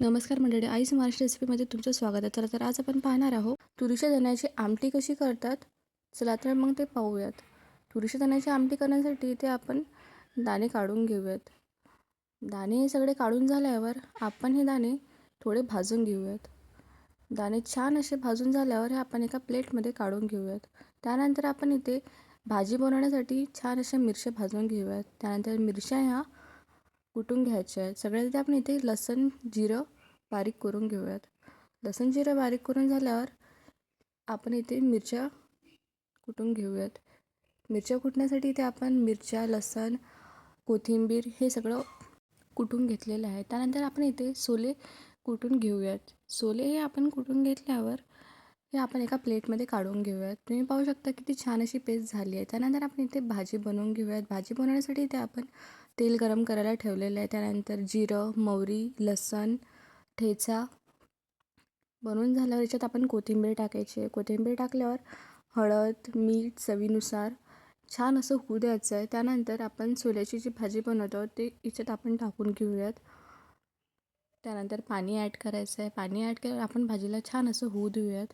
नमस्कार मंडळी आईज महाराष्ट्र रेसिपीमध्ये तुमचं स्वागत आहे. चला तर आज आपण पाहणार आहोत तुरीच्या दाण्याची आमटी कशी करतात? चला तर मग ते पाहूयात. तुरीच्या दाण्याची आमटी करण्यासाठी इथे आपण दाणे काढून घेऊयात. दाणे हे सगळे काढून झाल्यावर आपण हे दाणे थोडे भाजून घेऊयात. दाणे छान असे भाजून झाल्यावर हे आपण एका प्लेटमध्ये काढून घेऊयात. त्यानंतर आपण इथे भाजी बनवण्यासाठी छान अशा मिरच्या भाजून घेऊयात. त्यानंतर मिरच्या ह्या कुटून घ्यायचे आहेत. सगळ्यात आधी आपण इथे लसण जिरं बारीक करून घेऊयात. लसण जिरं बारीक करून झाल्यावर आपण इथे मिरच्या कुटून घेऊयात. मिरच्या कुटण्यासाठी इथे आपण मिरच्या लसण कोथिंबीर हे सगळं कुटून घेतलेलं आहे. त्यानंतर आपण इथे सोले कुटून घेऊयात. सोले हे आपण कुटून घेतल्यावर हे आपण एका प्लेटमध्ये काढून घेऊयात. तुम्ही पाहू शकता किती छान अशी पेस्ट झाली आहे. त्यानंतर आपण इथे भाजी बनवून घेऊयात. भाजी बनवण्यासाठी इथे आपण तेल गरम करायला ठेवलेलं आहे. त्यानंतर जिरं मोहरी लसण ठेचा बनवून झाल्यावर याच्यात आपण कोथिंबीर टाकायची आहे. कोथिंबीर टाकल्यावर हळद मीठ चवीनुसार छान असं होऊ द्यायचं आहे. त्यानंतर आपण सोल्याची जी भाजी बनवतो ते याच्यात आपण टाकून घेऊयात. त्यानंतर पाणी ॲड करायचं आहे. पाणी ॲड केल्यावर आपण भाजीला छान असं होऊ देऊयात.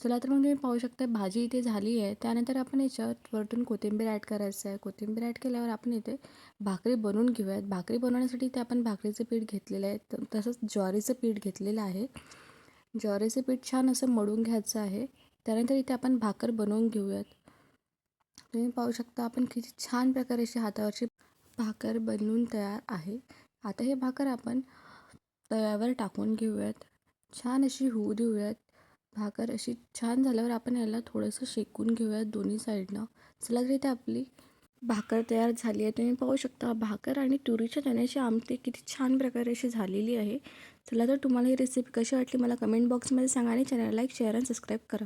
चला तर मग तुम्ही पाहू शकता भाजी इथे झाली आहे त्यानंतर आपण याच्यात वरतून कोथिंबीर ॲड करायचं आहे कोथिंबीर ॲड केल्यावर आपण इथे भाकरी बनवून घेऊयात. भाकरी बनवण्यासाठी इथे आपण भाकरीचं पीठ घेतलेलं आहे. तसंच ज्वारीचं पीठ घेतलेलं आहे. ज्वारीचं पीठ छान असं मळून घ्यायचं आहे. त्यानंतर इथे आपण भाकर बनवून घेऊयात. तुम्ही पाहू शकता आपण किती छान प्रकारे अशी हातावरची भाकर बनवून तयार आहे. आता हे भाकर आपण तव्यावर टाकून घेऊयात. छान अशी होऊ देऊयात. भाकर अशी छान झाल्यावर आपण याला थोडंसं शेकून घेऊयात दोन्ही साईडनं. चला तर इथे आपली भाकर तयार झाली आहे. तुम्ही पाहू शकता भाकर आणि तुरीच्या चण्याची आमटी किती छान प्रकारे अशी झालेली आहे. चला तर तुम्हाला ही रेसिपी कशी वाटली मला कमेंट बॉक्समध्ये सांगा आणि चॅनल लाईक शेअर आणि सबस्क्राईब करा.